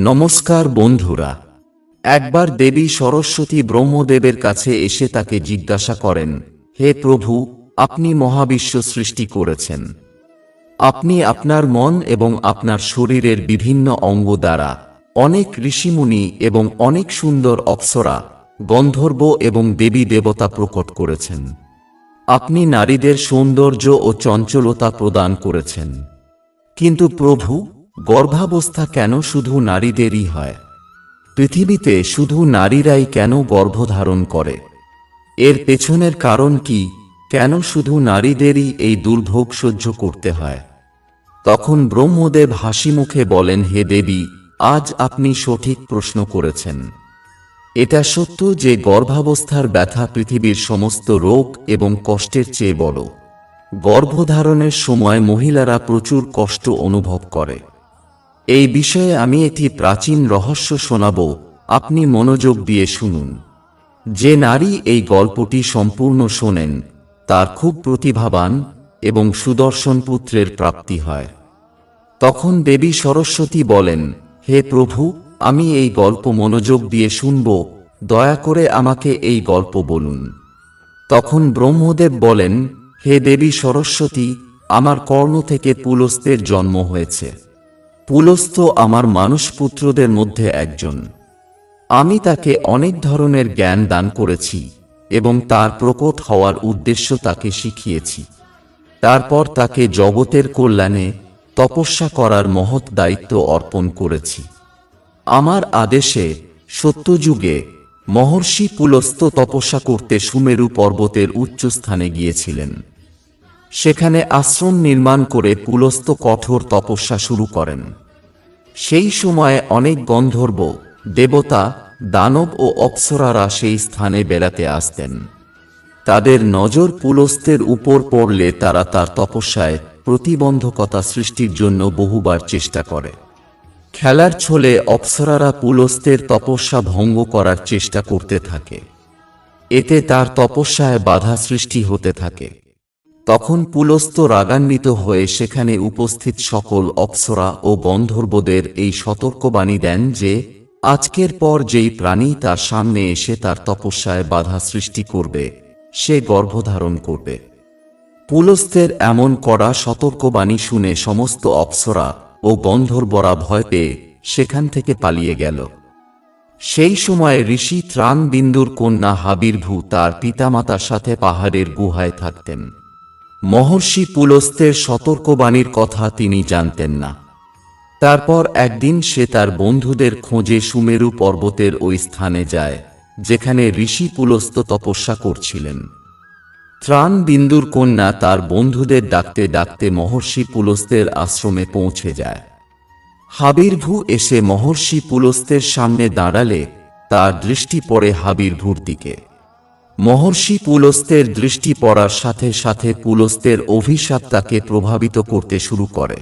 নমস্কার বন্ধুরা। একবার দেবী সরস্বতী ব্রহ্মদেবের কাছে এসে তাকে জিজ্ঞাসা করেন, হে প্রভু, আপনি মহাবিশ্ব সৃষ্টি করেছেন। আপনি আপনার মন এবং আপনার শরীরের বিভিন্ন অঙ্গ দ্বারা অনেক ঋষিমুনি এবং অনেক সুন্দর অপ্সরা, গন্ধর্ব এবং দেবী দেবতা প্রকট করেছেন। আপনি নারীদের সৌন্দর্য ও চঞ্চলতা প্রদান করেছেন। কিন্তু প্রভু গর্ভাবস্থা কেন শুধু নারীদেরই হয়? পৃথিবীতে শুধু নারীরাই কেন গর্ভধারণ করে? এর পেছনের কারণ কি? কেন শুধু নারীদেরই এই দুর্ভোগ সহ্য করতে হয়? তখন ব্রহ্মদেব হাসি মুখে বলেন, হে দেবী, আজ আপনি সঠিক প্রশ্ন করেছেন। এটা সত্য যে গর্ভাবস্থার ব্যথা পৃথিবীর সমস্ত রোগ এবং কষ্টের চেয়ে বড়। গর্ভধারণের সময় মহিলারা প্রচুর কষ্ট অনুভব করে। এই বিষয়ে আমি একটি প্রাচীন রহস্য শোনাব, আপনি মনোযোগ দিয়ে শুনুন। যে নারী এই গল্পটি সম্পূর্ণ শোনেন, তার খুব প্রতিভাবান এবং সুদর্শন পুত্রের প্রাপ্তি হয়। তখন দেবী সরস্বতী বলেন, হে প্রভু, আমি এই গল্প মনোযোগ দিয়ে শুনব, দয়া করে আমাকে এই গল্প বলুন। তখন ব্রহ্মদেব বলেন, হে দেবী সরস্বতী, আমার কর্ণ থেকে পুলস্তের জন্ম হয়েছে। পুলস্ত আমার মানুষপুত্রদের মধ্যে একজন। আমি তাকে অনেক ধরনের জ্ঞান দান করেছি এবং তার প্রকট হওয়ার উদ্দেশ্য তাকে শিখিয়েছি। তারপর তাকে জগতের কল্যাণে তপস্যা করার মহৎ দায়িত্ব অর্পণ করেছি। আমার আদেশে সত্যযুগে মহর্ষি পুলস্ত তপস্যা করতে সুমেরু পর্বতের উচ্চস্থানে গিয়েছিলেন। সেখানে আশ্রম নির্মাণ করে পুলস্ত কঠোর তপস্যা শুরু করেন। সেই সময়ে অনেক গন্ধর্ব, দেবতা, দানব ও অপ্সরারা সেই স্থানে বেড়াতে আসতেন। তাদের নজর পুলস্তের উপর পড়লে তারা তার তপস্যায় প্রতিবন্ধকতা সৃষ্টির জন্য বহুবার চেষ্টা করে। খেলার ছলে অপ্সরারা পুলস্তের তপস্যা ভঙ্গ করার চেষ্টা করতে থাকে। এতে তার তপস্যায় বাধা সৃষ্টি হতে থাকে। তখন পুলস্ত রাগান্বিত হয়ে সেখানে উপস্থিত সকল অপ্সরা ও বন্ধর্বদের এই সতর্কবাণী দেন যে, আজকের পর যেই প্রাণী তার সামনে এসে তার তপস্যায় বাধা সৃষ্টি করবে, সে গর্ভধারণ করবে। পুলস্তের এমন কড়া সতর্কবাণী শুনে সমস্ত অপ্সরা ও গন্ধর্বরা ভয় পেয়ে সেখান থেকে পালিয়ে গেল। সেই সময় ঋষি ত্রাণ বিন্দুর কন্যা হাবির্ভু তার পিতামাতার সাথে পাহাড়ের গুহায় থাকতেন। মহর্ষি পুলস্তের সতর্কবাণীর কথা তিনি জানতেন না। তারপর একদিন সে তার বন্ধুদের খোঁজে সুমেরু পর্বতের ওই স্থানে যায়, যেখানে ঋষি পুলস্ত তপস্যা করছিলেন। ত্রাণ বিন্দুর কন্যা তার বন্ধুদের ডাকতে ডাকতে মহর্ষি পুলস্তের আশ্রমে পৌঁছে যায়। হাবির্ভু এসে মহর্ষি পুলস্তের সামনে দাঁড়ালে তার দৃষ্টি পড়ে হাবির্ভুর দিকে। মহর্ষি পুলস্তের দৃষ্টি পড়ার সাথে সাথে পুলস্তের অভিশাপ তাকে প্রভাবিত করতে শুরু করে।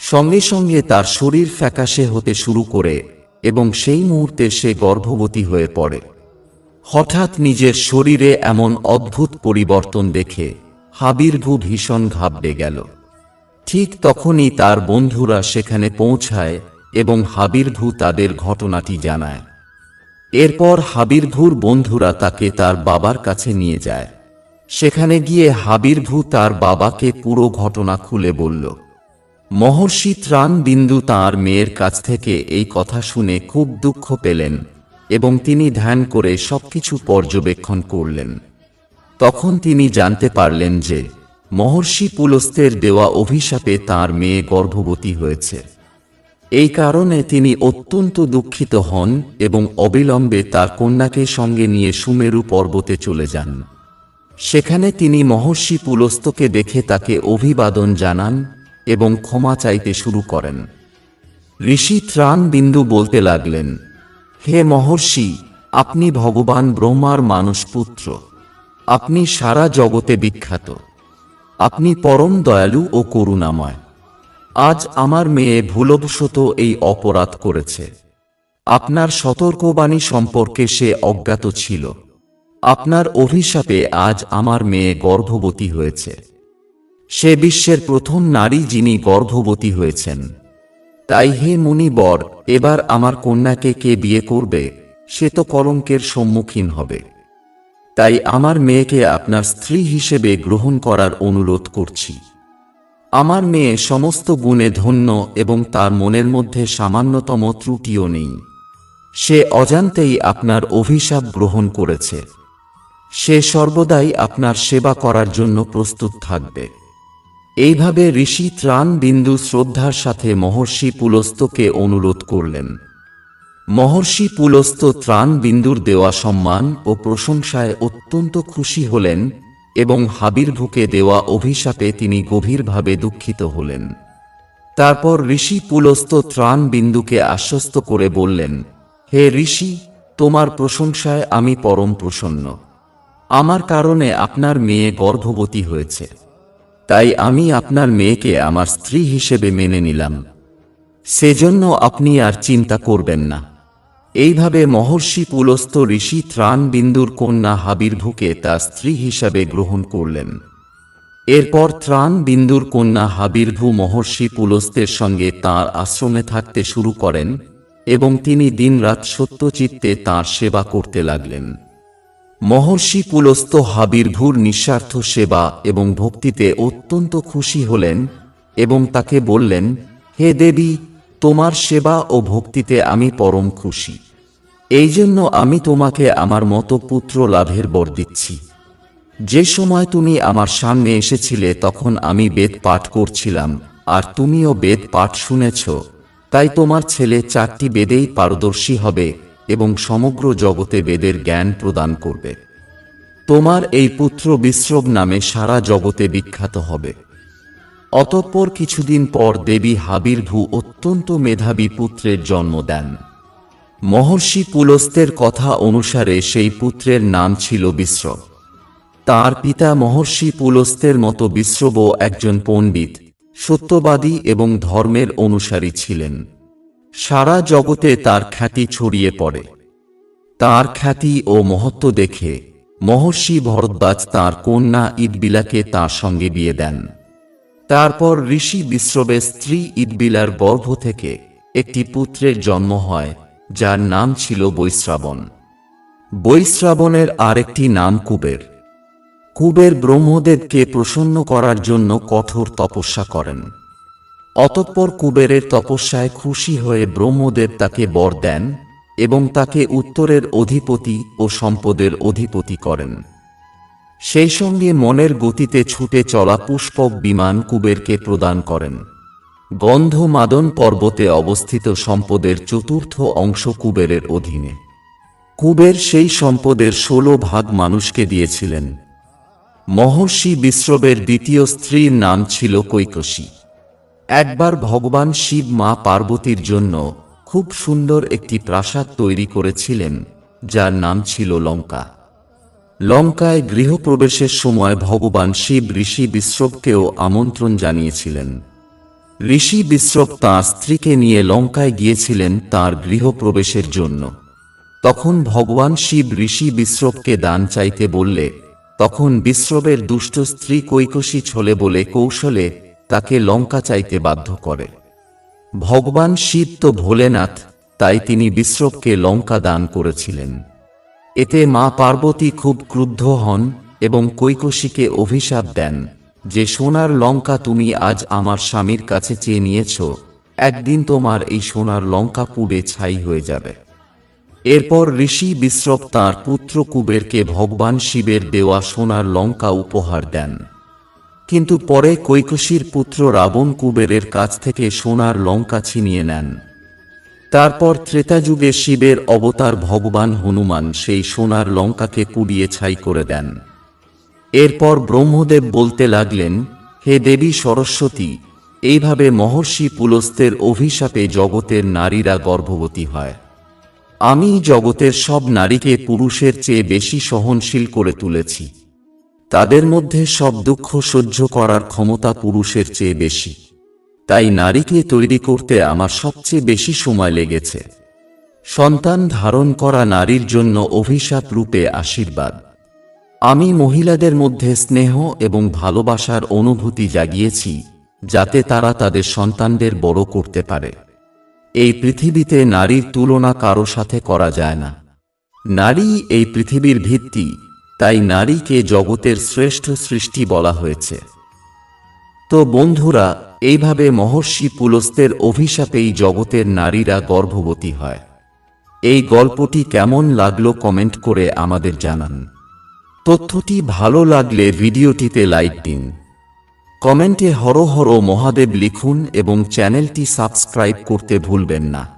সঙ্গে সঙ্গে তার শরীর ফ্যাকাশে হতে শুরু করে এবং সেই মুহূর্তে সে গর্ভবতী হয়ে পড়ে। হঠাৎ নিজের শরীরে এমন অদ্ভুত পরিবর্তন দেখে হাবির্ভু ভীষণ ঘাবড়ে গেল। ঠিক তখনই তার বন্ধুরা সেখানে পৌঁছায় এবং হাবির্ভু তাদের ঘটনাটি জানায়। এরপর হাবির্ভুর বন্ধুরা তাকে তার বাবার কাছে নিয়ে যায়। সেখানে গিয়ে হাবির্ভু তার বাবাকে পুরো ঘটনা খুলে বলল, মহর্ষি ত্রাণ বিন্দু তাঁর মেয়ের কাছ থেকে এই কথা শুনে খুব দুঃখ পেলেন এবং তিনি ধ্যান করে সবকিছু পর্যবেক্ষণ করলেন। তখন তিনি জানতে পারলেন যে মহর্ষি পুলস্তের দেওয়া অভিশাপে তার মেয়ে গর্ভবতী হয়েছে। এই কারণে তিনি অত্যন্ত দুঃখিত হন এবং অবিলম্বে তার কন্যাকে সঙ্গে নিয়ে সুমেরু পর্বতে চলে যান। সেখানে তিনি মহর্ষি পুলস্তকে দেখে তাকে অভিবাদন জানান এবং ক্ষমা চাইতে শুরু করেন। ঋষি ত্রাণ বিন্দু বলতে লাগলেন, হে মহর্ষি, আপনি ভগবান ব্রহ্মার মানুষ পুত্র। আপনি সারা জগতে বিখ্যাত। আপনি পরম দয়ালু ও করুণাময়। আজ আমার মেয়ে ভুলবশত এই অপরাধ করেছে। আপনার সতর্কবাণী সম্পর্কে সে অজ্ঞাত ছিল। আপনার অভিশাপে আজ আমার মেয়ে গর্ভবতী হয়েছে। সে বিশ্বের প্রথম নারী যিনি গর্ভবতী হয়েছেন। তাই হে মুনিবর, এবার আমার কন্যাকে কে বিয়ে করবে, সে তো কলঙ্কের সম্মুখীন হবে। তাই আমার মেয়েকে আপনার স্ত্রী হিসেবে গ্রহণ করার অনুরোধ করছি। আমার মেয়ে সমস্ত গুণে ধন্য এবং তার মনের মধ্যে সামান্যতম ত্রুটিও নেই। সে অজান্তেই আপনার অভিশাপ গ্রহণ করেছে। সে সর্বদাই আপনার সেবা করার জন্য প্রস্তুত থাকবে। এইভাবে ঋষি ত্রাণ বিন্দু শ্রদ্ধার সাথে মহর্ষি পুলস্তকে অনুরোধ করলেন। মহর্ষি পুলস্ত ত্রাণ বিন্দুর দেওয়া সম্মান ও প্রশংসায় অত্যন্ত খুশি হলেন এবং হাবির্ভুকে দেওয়া অভিশাপে তিনি গভীরভাবে দুঃখিত হলেন। তারপর ঋষি পুলস্ত ত্রাণ বিন্দুকে আশ্বস্ত করে বললেন, হে ঋষি, তোমার প্রশংসায় আমি পরম প্রসন্ন। আমার কারণে আপনার মেয়ে গর্ভবতী হয়েছে। তাই আমি আপনার মেয়েকে আমার স্ত্রী হিসেবে মেনে নিলাম। সেজন্য আপনি আর চিন্তা করবেন না। এইভাবে মহর্ষি পুলস্ত ঋষি ত্রাণ বিন্দুর কন্যা হাবির্ভুকে তার স্ত্রী হিসাবে গ্রহণ করলেন। এরপর ত্রাণ বিন্দুর কন্যা হাবির্ভু মহর্ষি পুলস্তের সঙ্গে তাঁর আশ্রমে থাকতে শুরু করেন এবং তিনি দিনরাত সত্যচিত্তে তাঁর সেবা করতে লাগলেন। মহর্ষি পুলস্ত হাবির্ভুর নিঃস্বার্থ সেবা এবং ভক্তিতে অত্যন্ত খুশি হলেন এবং তাকে বললেন, হে দেবী, তোমার সেবা ও ভক্তিতে আমি পরম খুশি। এই জন্য আমি তোমাকে আমার মতো পুত্র লাভের বর দিচ্ছি। যে সময় তুমি আমার সামনে এসেছিলে তখন আমি বেদ পাঠ করছিলাম, আর তুমিও বেদ পাঠ শুনেছ। তাই তোমার ছেলে চারটি বেদেই পারদর্শী হবে এবং সমগ্র জগতে বেদের জ্ঞান প্রদান করবে। তোমার এই পুত্র বিশ্রব নামে সারা জগতে বিখ্যাত হবে। অতঃপর কিছুদিন পর দেবী হাবির্ভু অত্যন্ত মেধাবী পুত্রের জন্ম দেন। মহর্ষি পুলস্তের কথা অনুসারে সেই পুত্রের নাম ছিল বিশ্রব তার পিতা মহর্ষি পুলস্তের মতো বিশ্রব একজন পণ্ডিত, সত্যবাদী এবং ধর্মের অনুসারী ছিলেন। সারা জগতে তার খ্যাতি ছড়িয়ে পড়ে। তার খ্যাতি ও মহত্ব দেখে মহর্ষি ভরদ্বাজ তার কন্যা ঈদবিলাকে তার সঙ্গে বিয়ে দেন। তারপর ঋষি বিশ্রবের স্ত্রী ঈদবিলার গর্ভ থেকে একটি পুত্রের জন্ম হয় যার নাম ছিল বৈশ্রাবণ। বৈশ্রাবণের আরেকটি নাম কুবের। কুবের ব্রহ্মদেবকে প্রসন্ন করার জন্য কঠোর তপস্যা করেন। অতঃপর কুবেরের তপস্যায় খুশি হয়ে ব্রহ্মদেব তাকে বর দেন এবং তাকে উত্তরের অধিপতি ও সম্পদের অধিপতি করেন। সেই সঙ্গে মনের গতিতে ছুটে চলা পুষ্পক বিমান কুবেরকে প্রদান করেন। গন্ধমাদন পর্বতে অবস্থিত সম্পদের চতুর্থ অংশ কুবেরের অধীনে। কুবের সেই সম্পদের ষোলো ভাগ মানুষকে দিয়েছিলেন। মহর্ষি বিশ্রবের দ্বিতীয় স্ত্রীর নাম ছিল কৈকসী একবার ভগবান শিব মা পার্বতীর জন্য খুব সুন্দর একটি প্রাসাদ তৈরি করেছিলেন, যার নাম ছিল লঙ্কা। লঙ্কায় গৃহপ্রবেশের সময় ভগবান শিব ঋষি বিশ্রবকেও আমন্ত্রণ জানিয়েছিলেন। ঋষি বিশ্রব তাঁর স্ত্রীকে নিয়ে লঙ্কায় গিয়েছিলেন তার গৃহপ্রবেশের জন্য। তখন ভগবান শিব ঋষি বিশ্রবকে দান চাইতে বললে, তখন বিশ্রবের দুষ্ট স্ত্রী কৈকসী ছলে বলে কৌশলে তাকে লঙ্কা চাইতে বাধ্য করে। ভগবান শিব তো ভোলেনাথ, তাই তিনি বিশ্রবকে লঙ্কা দান করেছিলেন। এতে মা পার্বতী খুব ক্রুদ্ধ হন এবং কৈকসীকে অভিশাপ দেন। যে সোনার লঙ্কা তুমি আজ আমার স্বামীর কাছে চেয়ে নিয়েছ, একদিন তোমার এই সোনার লঙ্কা পুড়ে ছাই হয়ে যাবে। এরপর ঋষি বিশ্রব তাঁর পুত্র কুবেরকে ভগবান শিবের দেওয়া সোনার লঙ্কা উপহার দেন। কিন্তু পরে কৈকশীর পুত্র রাবণ কুবেরের কাছ থেকে সোনার লঙ্কা ছিনিয়ে নেন। তারপর ত্রেতাযুগে শিবের অবতার ভগবান হনুমান সেই সোনার লঙ্কাকে পুড়িয়ে ছাই করে দেন। এরপর ব্রহ্মদেব বলতে লাগলেন, হে দেবী সরস্বতী, এইভাবে মহর্ষি পুলস্তের অভিশাপে জগতের নারীরা গর্ভবতী হয়। আমি জগতের সব নারীকে পুরুষের চেয়ে বেশি সহনশীল করে তুলেছি। তাদের মধ্যে সব দুঃখ সহ্য করার ক্ষমতা পুরুষের চেয়ে বেশি। তাই নারীকে তৈরি করতে আমার সবচেয়ে বেশি সময় লেগেছে। সন্তান ধারণ করা নারীর জন্য অভিশাপ রূপে আশীর্বাদ। আমি মহিলাদের মধ্যে স্নেহ এবং ভালোবাসার অনুভূতি জাগিয়েছি, যাতে তারা তাদের সন্তানদের বড় করতে পারে। এই পৃথিবীতে নারীর তুলনা কারও সাথে করা যায় না। নারী এই পৃথিবীর ভিত্তি, তাই নারীকে জগতের শ্রেষ্ঠ সৃষ্টি বলা হয়েছে। তো বন্ধুরা, এইভাবে মহর্ষি পুলস্তের অভিশাপেই জগতের নারীরা গর্ভবতী হয়। এই গল্পটি কেমন লাগল কমেন্ট করে আমাদের জানান। তথ্যটি ভালো লাগলে ভিডিওটিতে লাইক দিন। কমেন্টে হর হর মহাদেব লিখুন এবং চ্যানেলটি সাবস্ক্রাইব করতে ভুলবেন না।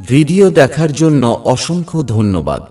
ভিডিও দেখার জন্য অসংখ্য ধন্যবাদ।